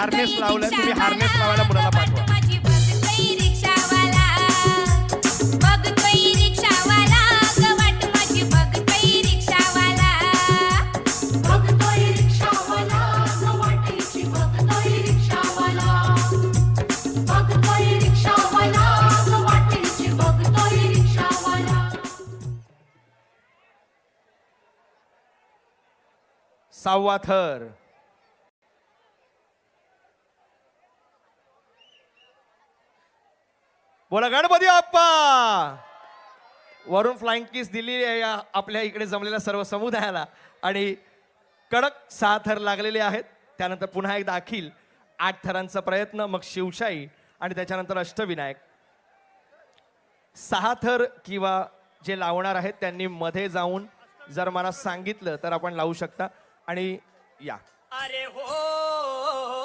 Harness लावलंय तुम्ही harness लावायला मुलाला पाठवा. माझी बघतोय बोला गणपती बाप्पा! वरून फ्लाइंग किस दिली आहे या आपल्या इकडे जमलेल्या सर्व समुदायाला. आणि कडक सहा थर लागलेले आहेत. त्यानंतर पुन्हा एकदा अखिल आठ थरांचा प्रयत्न मग शिवशाही आणि त्याच्यानंतर अष्टविनायक. सहा थर किंवा जे लावणार आहेत त्यांनी मध्ये जाऊन जर मला सांगितलं तर आपण लावू शकता. आणि या. अरे हो